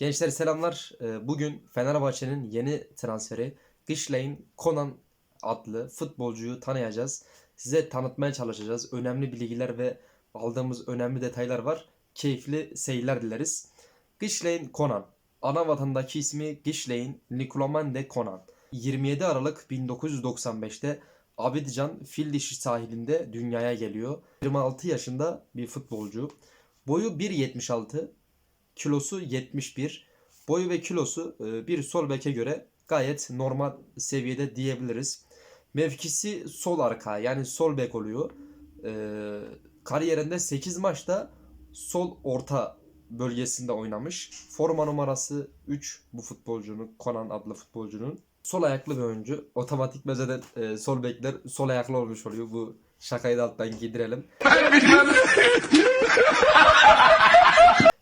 Gençler selamlar. Ee, Bugün Fenerbahçe'nin yeni transferi Ghislain Conan adlı futbolcuyu tanıyacağız. Size tanıtmaya çalışacağız. Önemli bilgiler ve aldığımız önemli detaylar var. Keyifli seyirler dileriz. Ghislain Conan. Ana vatandaki ismi Ghislain Nicolomande Conan. 27 Aralık 1995'te Abidjan fil sahilinde dünyaya geliyor. 26 yaşında bir futbolcu. Boyu 1.76, kilosu 71. Boyu ve kilosu e, bir sol beke göre gayet normal seviyede diyebiliriz. Mevkisi sol arka yani sol bek oluyor. E, kariyerinde 8 maçta sol orta bölgesinde oynamış. Forma numarası 3 bu futbolcunun, Conan adlı futbolcunun. Sol ayaklı bir oyuncu. Otomatik zaten e, sol bekler sol ayaklı olmuş oluyor. Bu şakayı da alttan giydirelim.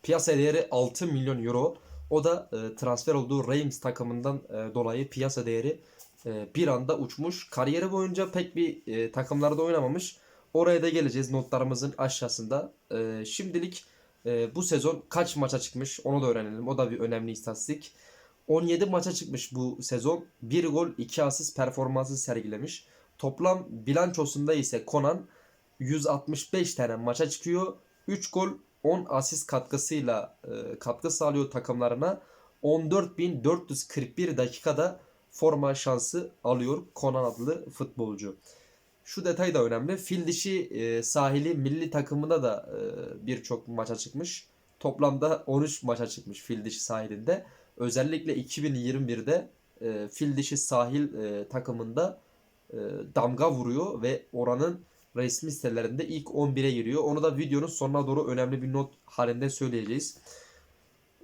Piyasa değeri 6 milyon euro. O da e, transfer olduğu Reims takımından e, dolayı piyasa değeri e, bir anda uçmuş. Kariyeri boyunca pek bir e, takımlarda oynamamış. Oraya da geleceğiz notlarımızın aşağısında. E, şimdilik e, bu sezon kaç maça çıkmış onu da öğrenelim. O da bir önemli istatistik. 17 maça çıkmış bu sezon. 1 gol 2 asist performansı sergilemiş. Toplam bilançosunda ise Conan 165 tane maça çıkıyor. 3 gol 10 asist katkısıyla e, katkı sağlıyor takımlarına. 14.441 dakikada forma şansı alıyor Conan adlı futbolcu. Şu detay da önemli. Fil dişi e, sahili milli takımında da e, birçok maça çıkmış. Toplamda 13 maça çıkmış fil dişi sahilinde. Özellikle 2021'de e, fil dişi sahil takımında damga vuruyor ve oranın resmi sitelerinde ilk 11'e giriyor. Onu da videonun sonuna doğru önemli bir not halinde söyleyeceğiz.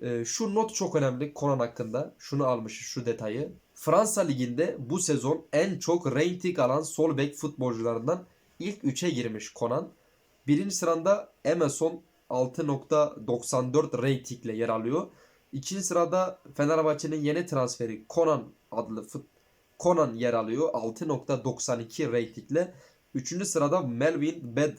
Ee, şu not çok önemli Conan hakkında. Şunu almış şu detayı. Fransa Ligi'nde bu sezon en çok rating alan sol bek futbolcularından ilk 3'e girmiş Conan. Birinci sırada Emerson 6.94 ratingle yer alıyor. İkinci sırada Fenerbahçe'nin yeni transferi Conan adlı fut Conan yer alıyor 6.92 ratingle. Üçüncü sırada Melvin Bed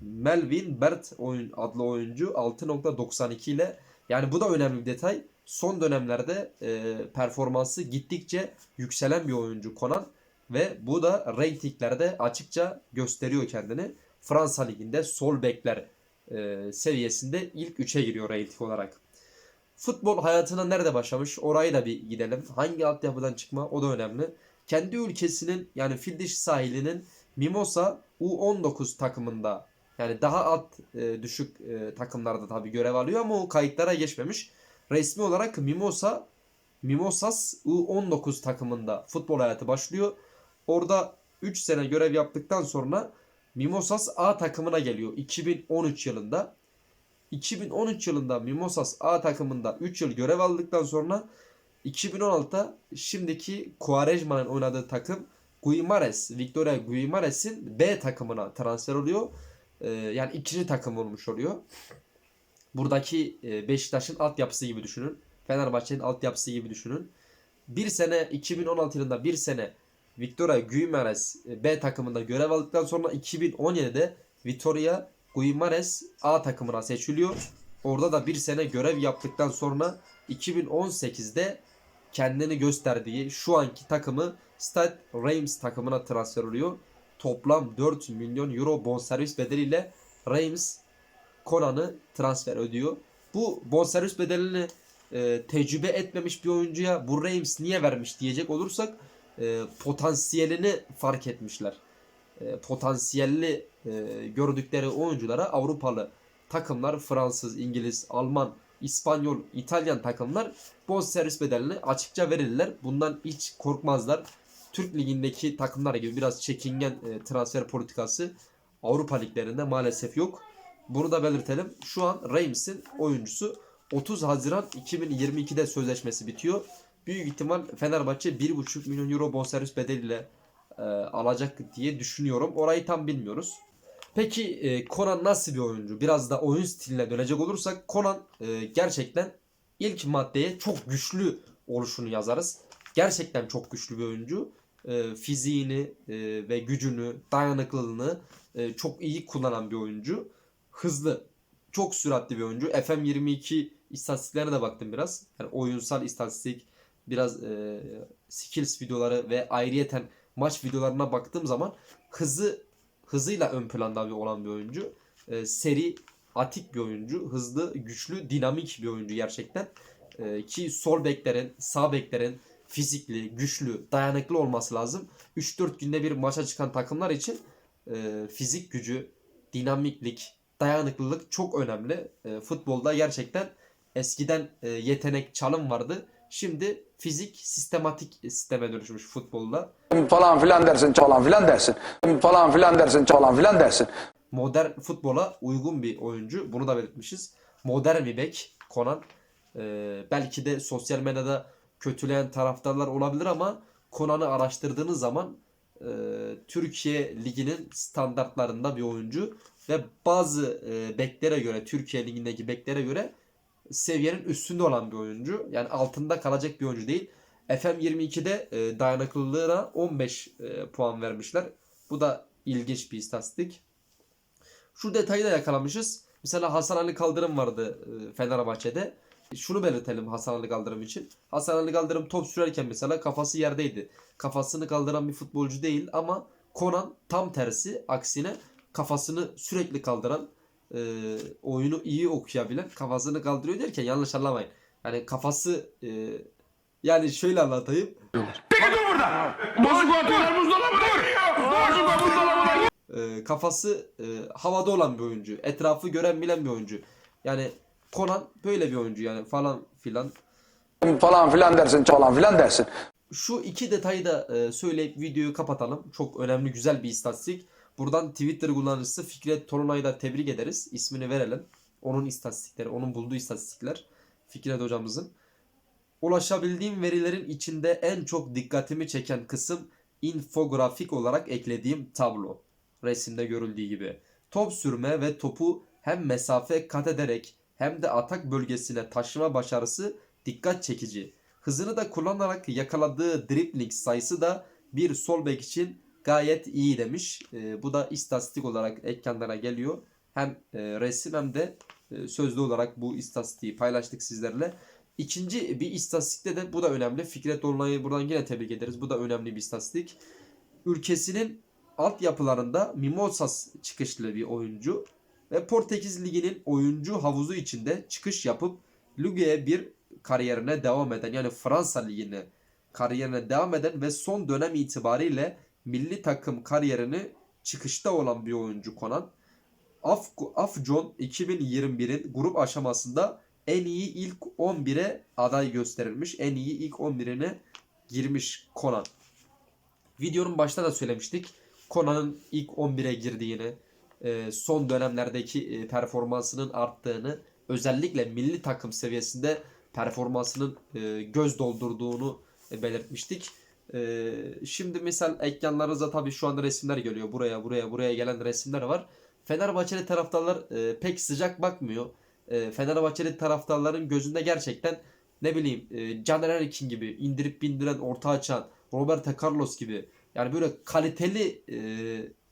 Melvin Bert oyun, adlı oyuncu 6.92 ile yani bu da önemli bir detay. Son dönemlerde e, performansı gittikçe yükselen bir oyuncu Conan ve bu da reytinglerde açıkça gösteriyor kendini. Fransa Ligi'nde sol bekler e, seviyesinde ilk 3'e giriyor reyting olarak. Futbol hayatına nerede başlamış? Orayı da bir gidelim. Hangi altyapıdan çıkma? O da önemli kendi ülkesinin yani fil dişi sahilinin Mimosa U19 takımında yani daha alt e, düşük e, takımlarda tabi görev alıyor ama o kayıtlara geçmemiş. Resmi olarak Mimosa Mimosas U19 takımında futbol hayatı başlıyor. Orada 3 sene görev yaptıktan sonra Mimosas A takımına geliyor 2013 yılında. 2013 yılında Mimosas A takımında 3 yıl görev aldıktan sonra 2016'da şimdiki Quaresma'nın oynadığı takım Guimares, Victoria Guimares'in B takımına transfer oluyor. Ee, yani ikinci takım olmuş oluyor. Buradaki e, Beşiktaş'ın altyapısı gibi düşünün. Fenerbahçe'nin altyapısı gibi düşünün. Bir sene 2016 yılında bir sene Victoria Guimares e, B takımında görev aldıktan sonra 2017'de Victoria Guimares A takımına seçiliyor. Orada da bir sene görev yaptıktan sonra 2018'de kendini gösterdiği şu anki takımı Stade Reims takımına transfer oluyor. Toplam 4 milyon euro bonservis bedeliyle Reims Konan'ı transfer ödüyor. Bu bonservis bedelini e, tecrübe etmemiş bir oyuncuya bu Reims niye vermiş diyecek olursak e, potansiyelini fark etmişler. E, potansiyelli e, gördükleri oyunculara Avrupalı takımlar Fransız, İngiliz, Alman İspanyol, İtalyan takımlar bonservis bedelini açıkça verirler. Bundan hiç korkmazlar. Türk ligindeki takımlar gibi biraz çekingen e, transfer politikası Avrupa liglerinde maalesef yok. Bunu da belirtelim. Şu an Reims'in oyuncusu 30 Haziran 2022'de sözleşmesi bitiyor. Büyük ihtimal Fenerbahçe 1,5 milyon euro bonservis bedeliyle e, alacak diye düşünüyorum. Orayı tam bilmiyoruz. Peki e, Conan nasıl bir oyuncu? Biraz da oyun stiline dönecek olursak Conan e, gerçekten ilk maddeye çok güçlü oluşunu yazarız. Gerçekten çok güçlü bir oyuncu. E, fiziğini e, ve gücünü, dayanıklılığını e, çok iyi kullanan bir oyuncu. Hızlı, çok süratli bir oyuncu. FM22 istatistiklerine de baktım biraz. Yani oyunsal istatistik, biraz e, skills videoları ve ayrıyeten maç videolarına baktığım zaman hızı hızıyla ön planda bir olan bir oyuncu. E, seri, atik bir oyuncu. Hızlı, güçlü, dinamik bir oyuncu gerçekten. E, ki sol beklerin, sağ beklerin fizikli, güçlü, dayanıklı olması lazım. 3-4 günde bir maça çıkan takımlar için e, fizik gücü, dinamiklik, dayanıklılık çok önemli. E, futbolda gerçekten eskiden e, yetenek, çalım vardı. Şimdi fizik sistematik sisteme dönüşmüş futbolda. falan filan dersin falan filan dersin. Falan filan dersin falan filan dersin. modern futbola uygun bir oyuncu. Bunu da belirtmişiz. Modern bir bek Konan. Ee, belki de sosyal medyada kötüleyen taraftarlar olabilir ama Konan'ı araştırdığınız zaman e, Türkiye Ligi'nin standartlarında bir oyuncu ve bazı e, beklere göre Türkiye Ligi'ndeki beklere göre seviyenin üstünde olan bir oyuncu. Yani altında kalacak bir oyuncu değil. FM22'de e, dayanıklılığına 15 e, puan vermişler. Bu da ilginç bir istatistik. Şu detayı da yakalamışız. Mesela Hasan Ali Kaldırım vardı e, Fenerbahçe'de. Şunu belirtelim Hasan Ali Kaldırım için. Hasan Ali Kaldırım top sürerken mesela kafası yerdeydi. Kafasını kaldıran bir futbolcu değil ama Konan tam tersi aksine kafasını sürekli kaldıran e, oyunu iyi okuyabilen kafasını kaldırıyor derken yanlış anlamayın. Yani kafası e, yani şöyle anlatayım. Bozuk atıyorlar buzdolabına giriyor. Bozuk buzdolabına giriyor. E, kafası e, havada olan bir oyuncu. Etrafı gören bilen bir oyuncu. Yani Konan böyle bir oyuncu yani falan filan. Falan filan dersin falan filan dersin. Şu iki detayı da e, söyleyip videoyu kapatalım. Çok önemli güzel bir istatistik. Buradan Twitter kullanıcısı Fikret Torunay'ı da tebrik ederiz. İsmini verelim. Onun istatistikleri, onun bulduğu istatistikler. Fikret hocamızın. Ulaşabildiğim verilerin içinde en çok dikkatimi çeken kısım infografik olarak eklediğim tablo. Resimde görüldüğü gibi. Top sürme ve topu hem mesafe kat ederek hem de atak bölgesine taşıma başarısı dikkat çekici. Hızını da kullanarak yakaladığı dribbling sayısı da bir sol bek için gayet iyi demiş. Ee, bu da istatistik olarak ekranlara geliyor. Hem e, resim hem de e, sözlü olarak bu istatistiği paylaştık sizlerle. İkinci bir istatistikte de bu da önemli. Fikret Dolunay'ı buradan yine tebrik ederiz. Bu da önemli bir istatistik. Ülkesinin altyapılarında Mimosas çıkışlı bir oyuncu ve Portekiz Ligi'nin oyuncu havuzu içinde çıkış yapıp Ligue 1 kariyerine devam eden yani Fransa Ligi'ne kariyerine devam eden ve son dönem itibariyle milli takım kariyerini çıkışta olan bir oyuncu Konan. Af Afcon 2021'in grup aşamasında en iyi ilk 11'e aday gösterilmiş. En iyi ilk 11'ine girmiş Konan. Videonun başta da söylemiştik. Konan'ın ilk 11'e girdiğini, e, son dönemlerdeki e, performansının arttığını, özellikle milli takım seviyesinde performansının e, göz doldurduğunu belirtmiştik. E, Şimdi misal ekranlarınıza tabii şu anda resimler geliyor. Buraya, buraya, buraya gelen resimler var. Fenerbahçeli taraftarlar e, pek sıcak bakmıyor. E, Fenerbahçeli taraftarların gözünde gerçekten ne bileyim e, Caner Erkin gibi indirip bindiren, orta açan, Roberto Carlos gibi yani böyle kaliteli e,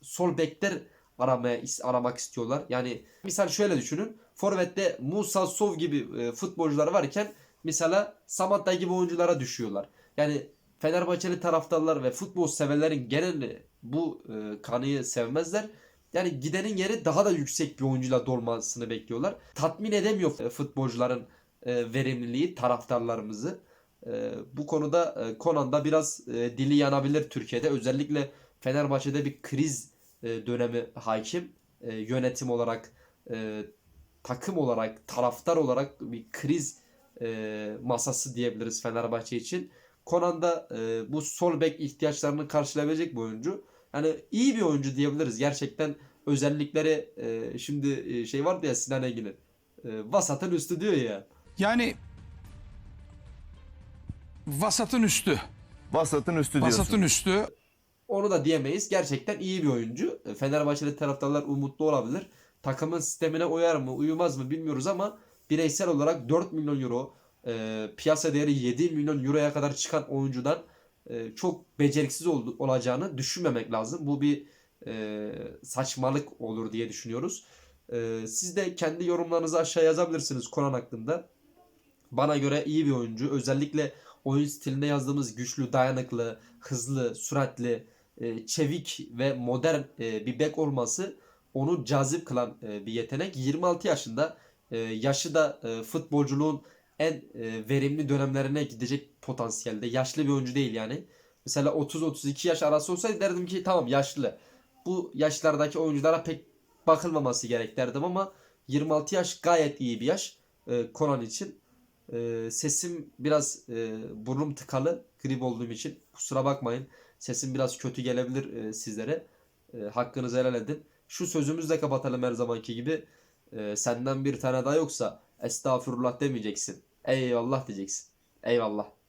sol bekler aramaya aramak istiyorlar. Yani misal şöyle düşünün. Forvet'te Musa Sov gibi e, futbolcular varken mesela Samatta gibi oyunculara düşüyorlar. Yani Fenerbahçeli taraftarlar ve futbol severlerin geneli bu e, kanıyı sevmezler. Yani gidenin yeri daha da yüksek bir oyuncuyla dolmasını bekliyorlar. Tatmin edemiyor e, futbolcuların e, verimliliği taraftarlarımızı. E, bu konuda e, Konan'da biraz e, dili yanabilir Türkiye'de. Özellikle Fenerbahçe'de bir kriz e, dönemi hakim. E, yönetim olarak, e, takım olarak, taraftar olarak bir kriz e, masası diyebiliriz Fenerbahçe için. Konan'da e, bu sol bek ihtiyaçlarını karşılayabilecek bir oyuncu. Yani iyi bir oyuncu diyebiliriz. Gerçekten özellikleri e, şimdi e, şey vardı ya Sinan Engin'in. E, vasatın üstü diyor ya. Yani vasatın üstü. Vasatın üstü diyorsun. Vasatın üstü. Onu da diyemeyiz. Gerçekten iyi bir oyuncu. E, Fenerbahçeli taraftarlar umutlu olabilir. Takımın sistemine uyar mı, uyumaz mı bilmiyoruz ama bireysel olarak 4 milyon euro, e, piyasa değeri 7 milyon euroya kadar çıkan oyuncudan e, çok beceriksiz ol- olacağını düşünmemek lazım. Bu bir e, saçmalık olur diye düşünüyoruz. E, siz de kendi yorumlarınızı aşağı yazabilirsiniz Konan hakkında. Bana göre iyi bir oyuncu. Özellikle oyun stiline yazdığımız güçlü, dayanıklı, hızlı, süratli, e, çevik ve modern e, bir bek olması onu cazip kılan e, bir yetenek. 26 yaşında e, yaşı da e, futbolculuğun en e, verimli dönemlerine gidecek potansiyelde. Yaşlı bir oyuncu değil yani. Mesela 30-32 yaş arası olsaydı derdim ki tamam yaşlı. Bu yaşlardaki oyunculara pek bakılmaması gerek derdim ama 26 yaş gayet iyi bir yaş e, Conan için. E, sesim biraz e, burnum tıkalı grip olduğum için kusura bakmayın. Sesim biraz kötü gelebilir e, sizlere. E, hakkınızı helal edin. Şu sözümüzle kapatalım her zamanki gibi. E, senden bir tane daha yoksa estağfurullah demeyeceksin. Eyvallah diyeceksin. Eyvallah.